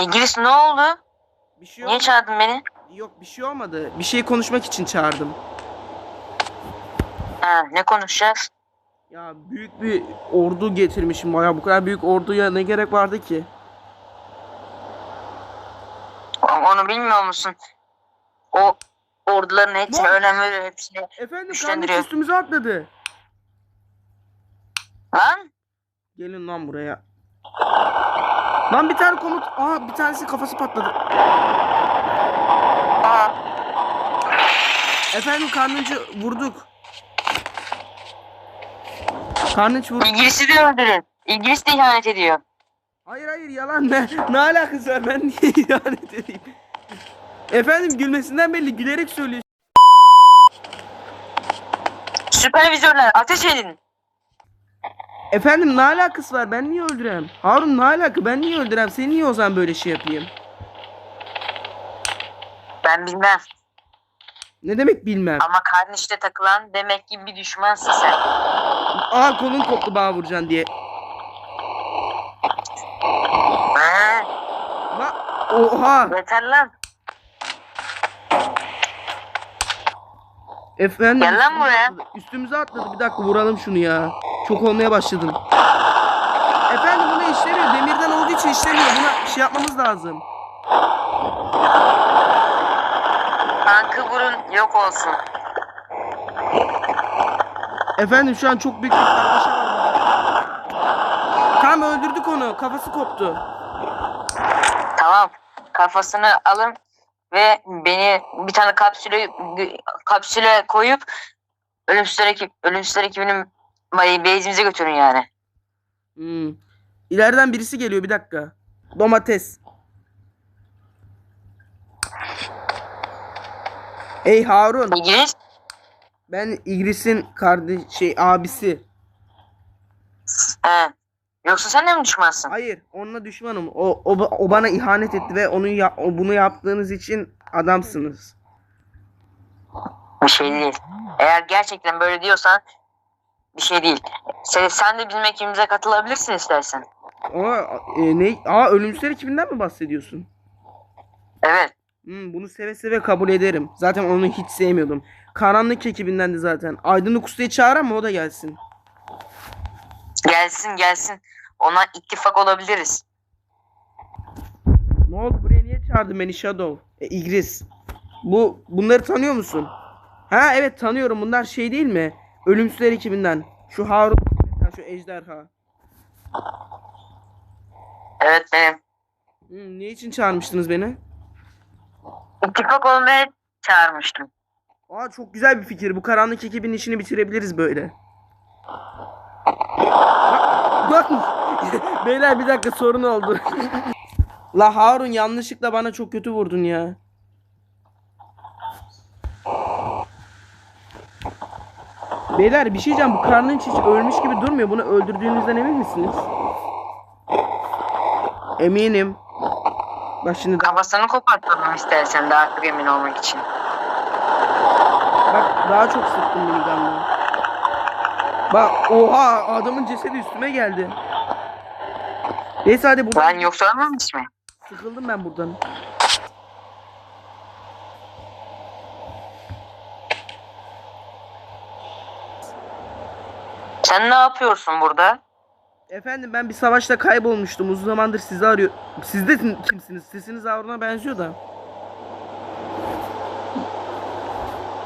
İngiliz ne oldu? Bir şey Niye yok. çağırdın beni? Yok bir şey olmadı. Bir şey konuşmak için çağırdım. Ha, ne konuşacağız? Ya büyük bir ordu getirmişim. Baya bu kadar büyük orduya ne gerek vardı ki? Onu bilmiyor musun? O orduların hepsine Ne? önem veriyor. Efendim kardeş Güçlendiriyor. üstümüze atladı. Lan Gelin lan buraya. Lan bir tane komut. Aa bir tanesi kafası patladı. aa, Efendim karnıcı vurduk. Karnıç vurdu. İngiliz'i de öldürün. İngiliz de ihanet ediyor. Hayır hayır yalan ne? Ne alakası var ben niye ihanet edeyim? Efendim gülmesinden belli gülerek söylüyor. Süpervizörler ateş edin. Efendim ne alakası var ben niye öldürem? Harun ne alaka ben niye öldürem? Seni niye o zaman böyle şey yapayım? Ben bilmem. Ne demek bilmem. Ama karnışta takılan demek ki bir düşmansın sen. Aa kolun koptu bağ vuracaksın diye. Ha, La oha. yeter lan. Efendim Gel lan buraya. Üstümüze atladı. Bir dakika vuralım şunu ya. Çok olmaya başladın. Efendim bunu işlemiyor. Demirden olduğu için işlemiyor. Buna şey yapmamız lazım. Tankı vurun yok olsun. Efendim şu an çok büyük bir kargaşa var burada. Tamam öldürdük onu. Kafası koptu. Tamam. Kafasını alın ve beni bir tane kapsüle kapsüle koyup ölümsüzler ekip ölümsüzler ekibinin base'imize götürün yani. Hmm. İleriden birisi geliyor bir dakika. Domates. Ey Harun. İngiliz Ben İgris'in kardeş şey abisi. He. Yoksa sen de mi düşmansın? Hayır, onunla düşmanım. O o, o bana ihanet etti ve onu ya, o bunu yaptığınız için adamsınız. Bir şey değil. Eğer gerçekten böyle diyorsan bir şey değil. Sen, sen de bizim ekibimize katılabilirsin istersen. Aa, e, ne? Aa ölümsüzler ekibinden mi bahsediyorsun? Evet. Hmm, bunu seve seve kabul ederim. Zaten onu hiç sevmiyordum. Karanlık ekibinden de zaten. Aydınlık Usta'yı çağır ama o da gelsin. Gelsin gelsin. Ona ittifak olabiliriz. Ne oldu buraya niye çağırdın beni Shadow? E, İgris. Bu bunları tanıyor musun? Ha evet tanıyorum. Bunlar şey değil mi? Ölümsüzler ekibinden. Şu Harun, şu ejderha. Evet benim. Hmm, ne için çağırmıştınız beni? İttifak olmaya çağırmıştım. Aa çok güzel bir fikir. Bu karanlık ekibin işini bitirebiliriz böyle. Bak, bak. Beyler bir dakika sorun oldu. La Harun yanlışlıkla bana çok kötü vurdun ya. Beyler bir şey diyeceğim. Bu karnın hiç ölmüş gibi durmuyor. Bunu öldürdüğünüzden emin misiniz? Eminim. Bak şimdi daha, Kafasını kopartalım istersen daha çok emin olmak için. bak daha çok sıktım minigunla. Bak oha adamın cesedi üstüme geldi. Neyse hadi buradan Lan yoksa ölmemiş mi? sıkıldım ben buradan. Sen ne yapıyorsun burada? Efendim ben bir savaşta kaybolmuştum. Uzun zamandır sizi arıyor. Siz de kimsiniz? Sesiniz Harun'a benziyor da.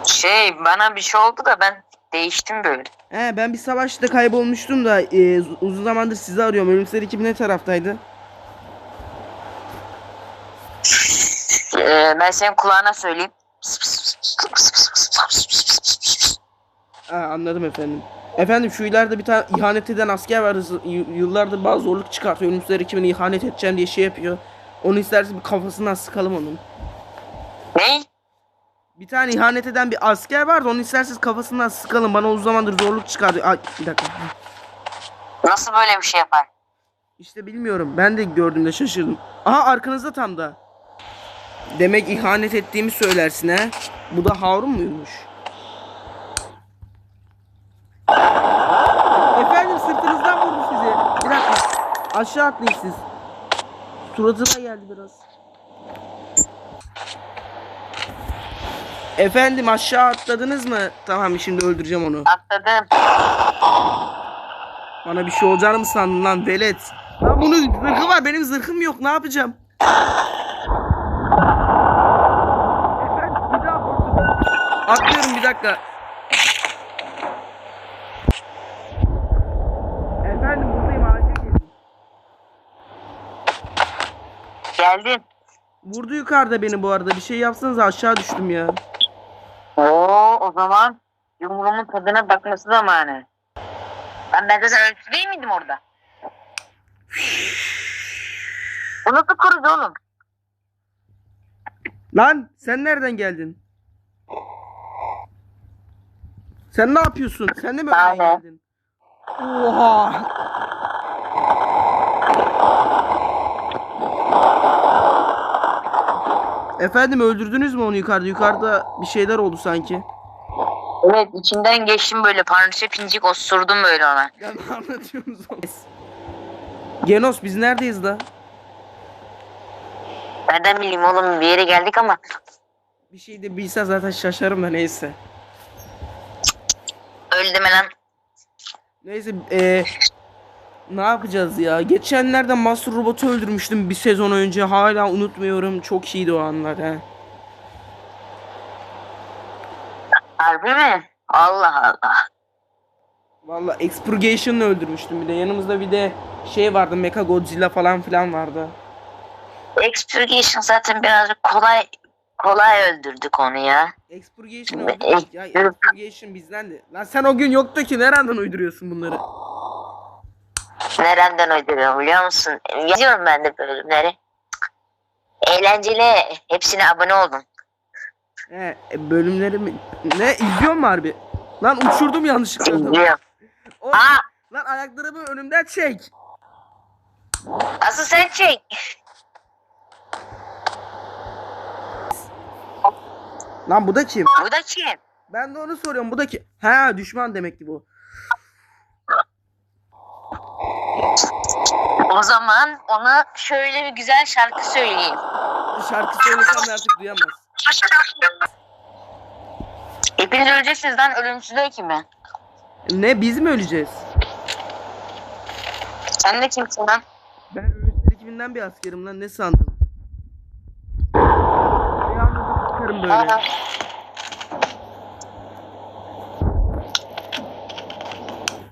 Şey bana bir şey oldu da ben değiştim böyle. He ben bir savaşta kaybolmuştum da e, uzun zamandır sizi arıyorum. Ölümsüzler ekibi ne taraftaydı? Ee, ben senin kulağına söyleyeyim. Ha, anladım efendim. Efendim şu ileride bir tane ihanet eden asker var. Yıllardır bazı zorluk çıkartıyor. Ölümsüzler ekibine ihanet edeceğim diye şey yapıyor. Onu isterse bir kafasından sıkalım onun. Ne? Bir tane ihanet eden bir asker vardı. Onu isterseniz kafasından sıkalım. Bana uzun zamandır zorluk çıkartıyor. Ay bir dakika. Nasıl böyle bir şey yapar? İşte bilmiyorum. Ben de gördüğümde şaşırdım. Aha arkanızda tam da. Demek ihanet ettiğimi söylersin ha. Bu da Harun muymuş? Efendim sırtınızdan vurdu sizi. Bir dakika. Aşağı atlayın siz. Suratına geldi biraz. Efendim aşağı atladınız mı? Tamam şimdi öldüreceğim onu. Atladım. Bana bir şey olacağını mı sandın lan velet? Lan bunun zırhı var benim zırhım yok ne yapacağım? Efendim bir daha korktum. Atlıyorum bir dakika. Efendim buradayım acil gelin. Geldim. Vurdu yukarıda beni bu arada bir şey yapsanız aşağı düştüm ya. Oo o zaman yumruğumun tadına bakması zamanı. Ben ben sen ölçü değil miydim orada? Bu nasıl kurucu oğlum? Lan sen nereden geldin? Sen ne yapıyorsun? Sen de mi öyle geldin? Oha! Efendim öldürdünüz mü onu yukarıda? Yukarıda bir şeyler oldu sanki. Evet içinden geçtim böyle parça pincik osurdum böyle ona. Ya ne anlatıyorsunuz oğlum? Genos biz neredeyiz da? Nereden bileyim oğlum bir yere geldik ama Bir şey de bilse zaten şaşarım da neyse. öldüm lan. Neyse eee ne yapacağız ya? Geçenlerde Master Robot'u öldürmüştüm bir sezon önce. Hala unutmuyorum. Çok iyiydi o anlar he. Harbi mi? Allah Allah. Valla Expurgation'la öldürmüştüm bir de. Yanımızda bir de şey vardı. Mecha Godzilla falan filan vardı. Expurgation zaten birazcık kolay kolay öldürdük onu ya. Expurgation öldürmüş. Ya Expurgation bizdendi. Lan sen o gün yoktu ki. Nereden uyduruyorsun bunları? Nereden uyduruyorum biliyor musun? Yazıyorum ben de bölümleri. Eğlenceli. Hepsine abone oldum. He bölümleri mi? Ne? İzliyor mu harbi? Lan uçurdum yanlışlıkla. İzliyorum. O- Aa, Lan ayaklarımı önümden çek. asıl sen çek. Lan bu da kim? Bu da kim? Ben de onu soruyorum. Bu da kim? Ha düşman demek ki bu. O zaman ona şöyle bir güzel şarkı söyleyeyim. Şarkı söylesem artık duyamaz. Hepiniz öleceksiniz lan ölümsüz değil ki ben. Ne biz mi öleceğiz? Sen de kimsin lan? Ben Ölümsüzler ekibinden bir askerim lan ne sandın? Ayağımızı sıkarım böyle. Aa,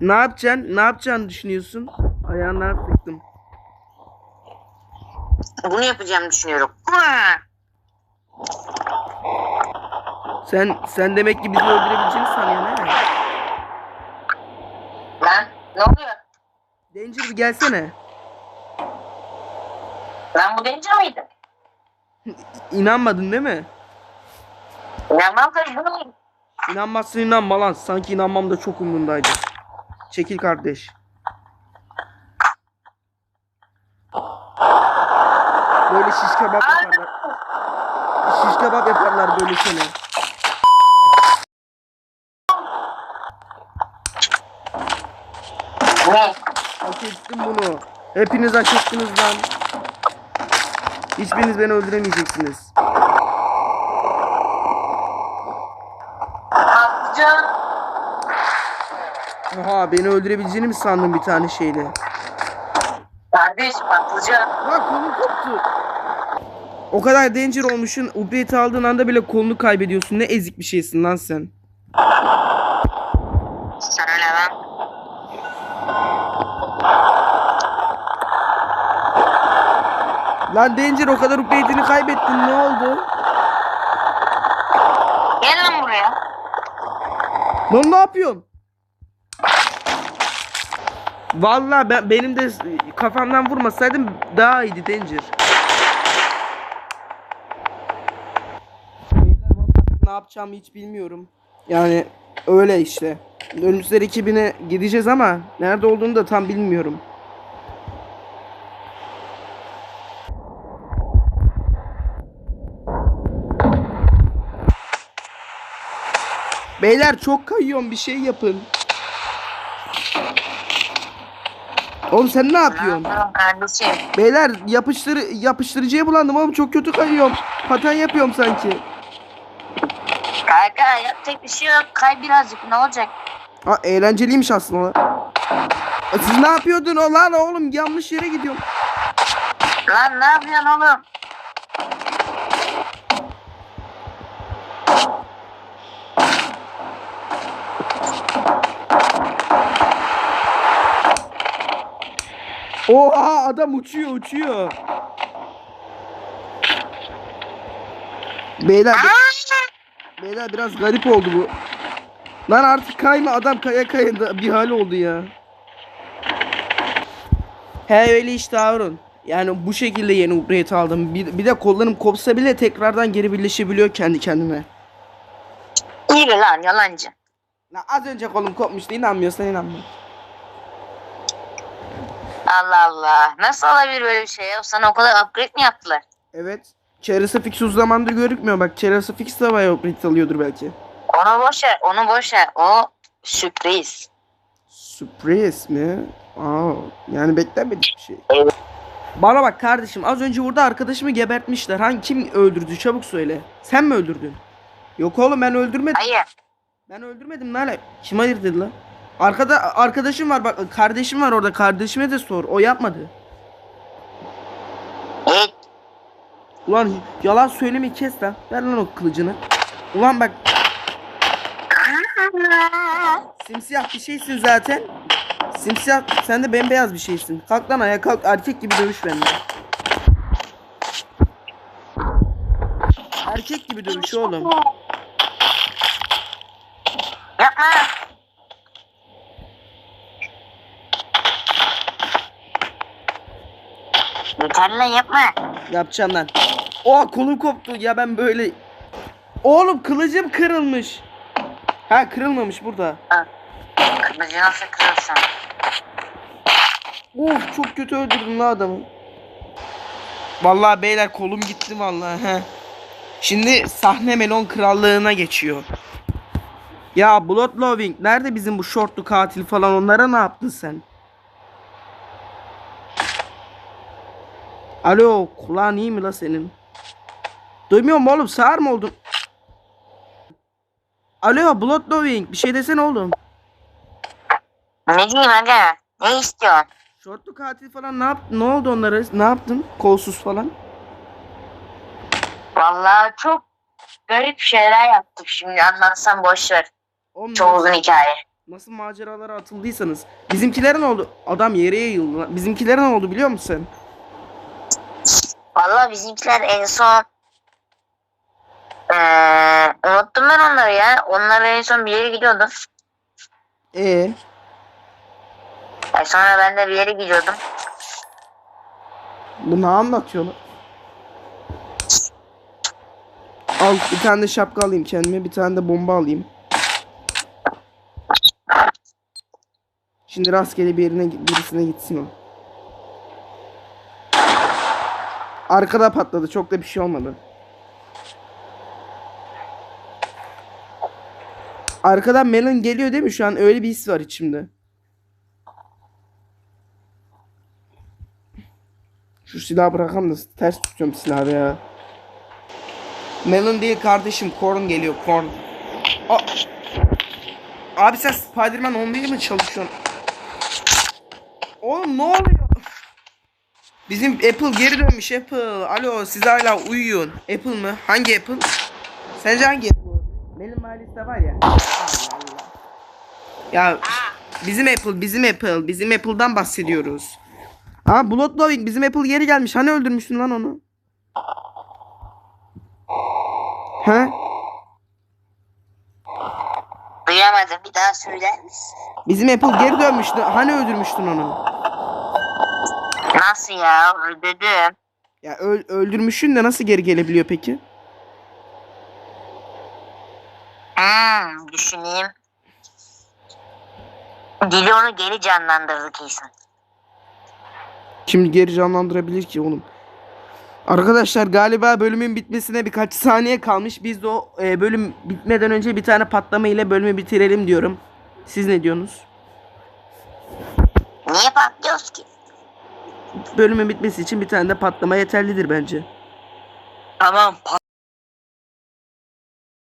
Ne yapacaksın? Ne yapacağını düşünüyorsun? Ayağından sıktım. bunu yapacağımı düşünüyorum. Sen sen demek ki bizi öldürebileceğini sanıyorsun he? Lan ne oluyor? Danger bir gelsene. Lan bu denize miydi? İnanmadın değil mi? İnanmam tabii bunu? İnanmazsın inanma lan. Sanki inanmam da çok umrundaydı. Çekil kardeş. Böyle şiş kebap yaparlar. Şiş kebap yaparlar böyle seni. Hak ettim bunu. Hepiniz hak ettiniz lan. Hiçbiriniz beni öldüremeyeceksiniz. Patlıcan. Oha beni öldürebileceğini mi sandın bir tane şeyle? Kardeş patlıcan. Lan kolum koptu. O kadar danger olmuşsun. Update aldığın anda bile kolunu kaybediyorsun. Ne ezik bir şeysin lan sen. Sana ne lan? Lan danger o kadar update'ini kaybettin. Ne oldu? Gel lan buraya. Lan ne yapıyorsun? Vallahi ben benim de kafamdan vurmasaydım daha iyiydi danger. Ne yapacağımı hiç bilmiyorum. Yani öyle işte. Ölümsüzler ekibine gideceğiz ama nerede olduğunu da tam bilmiyorum. Beyler çok kayıyorum bir şey yapın. Oğlum sen ne yapıyorsun? yapıyorum kardeşim? Beyler yapıştır yapıştırıcıya bulandım oğlum çok kötü kayıyorum. Paten yapıyorum sanki. Kanka yapacak bir şey yok. Kay birazcık ne olacak? Ha eğlenceliymiş aslında. E, Siz ne yapıyordun o lan oğlum yanlış yere gidiyorum. Lan ne yapıyorsun oğlum? Oha adam uçuyor uçuyor. Beyler beyler biraz garip oldu bu. Lan artık kayma adam kaya kaya da bir hal oldu ya. He öyle işte Harun. Yani bu şekilde yeni upgrade aldım. Bir, bir de kollarım kopsa bile tekrardan geri birleşebiliyor kendi kendine. İyi lan yalancı. Lan az önce kolum kopmuştu inanmıyorsan inanma. Allah Allah. Nasıl olabilir böyle bir şey ya? Sana o kadar upgrade mi yaptılar? Evet. Çeresi fix uzun zamandır görükmüyor. Bak çeresi fix de bayağı upgrade alıyordur belki. Onu boş ver. Onu boş ver. O sürpriz. Sürpriz mi? Aa, yani beklenmedik bir şey. Evet. Bana bak kardeşim az önce burada arkadaşımı gebertmişler. Hangi kim öldürdü çabuk söyle. Sen mi öldürdün? Yok oğlum ben öldürmedim. Hayır. Ben öldürmedim lan. Kim hayır dedi lan? Arkada arkadaşım var bak kardeşim var orada kardeşime de sor. O yapmadı. Hiç. Ulan yalan söylemeyi kes lan. Ver lan o kılıcını. Ulan bak simsiyah bir şeysin zaten. Simsiyah sen de bembeyaz bir şeysin. Kalk lan ayağa kalk erkek gibi dövüş benimle. Erkek gibi dövüş oğlum. Yapma. Yeter lan yapma. Yapacağım lan. Oha kolum koptu ya ben böyle. Oğlum kılıcım kırılmış. Ha kırılmamış burada. Kılıcı nasıl kırılsın? Of çok kötü öldürdüm la adamı. Vallahi beyler kolum gitti vallahi. He. Şimdi sahne melon krallığına geçiyor. Ya Bloodloving nerede bizim bu şortlu katil falan onlara ne yaptın sen? Alo kulağın iyi mi la senin? Duymuyor mu oğlum sağır mı oldun? Alo Bloodloving bir şey desene oğlum. Ne diyeyim aga? Ne istiyorsun? Şortlu katil falan ne yaptın? Ne oldu onlara? Ne yaptın? Kolsuz falan. Vallahi çok garip şeyler yaptık şimdi anlatsam boş ver. Oğlum, Çok uzun hikaye. Nasıl maceralara atıldıysanız. Bizimkilere ne oldu? Adam yere yayıldı. ne oldu biliyor musun sen? Vallahi bizimkiler en son Eee unuttum ben onları ya. Onlar en son bir yere gidiyordu. Ee, E sonra ben de bir yere gidiyordum. bu ne anlatıyor lan? Al bir tane de şapka alayım kendime. Bir tane de bomba alayım. Şimdi rastgele bir yerine birisine gitsin o. Arkada patladı. Çok da bir şey olmadı. Arkadan Melon geliyor değil mi? Şu an öyle bir his var içimde. Şu silahı bırakalım da ters tutuyorum silahı ya. Melon değil kardeşim. Korn geliyor. Korn. Abi sen Spider-Man 11 mi çalışıyorsun? Oğlum ne oluyor? Bizim Apple geri dönmüş Apple. Alo siz hala uyuyun. Apple mı? Hangi Apple? Sence hangi Apple? Benim mahallede var ya. Allah Allah. Ya bizim Apple, bizim Apple, bizim Apple'dan bahsediyoruz. Aa Bloodloving bizim Apple geri gelmiş. Hani öldürmüştün lan onu? He? Duyamadım bir daha söyler misin? Bizim Apple geri dönmüştü. Hani öldürmüştün onu? Nasıl ya? Öldürdüm. Ya öl- öldürmüşsün de nasıl geri gelebiliyor peki? Hmm, düşüneyim. Dili onu geri canlandırdı kesin. Şimdi geri canlandırabilir ki oğlum. Arkadaşlar galiba bölümün bitmesine birkaç saniye kalmış. Biz de o e, bölüm bitmeden önce bir tane patlama ile bölümü bitirelim diyorum. Siz ne diyorsunuz? Niye patlıyoruz ki? Bölümün bitmesi için bir tane de patlama yeterlidir bence. Tamam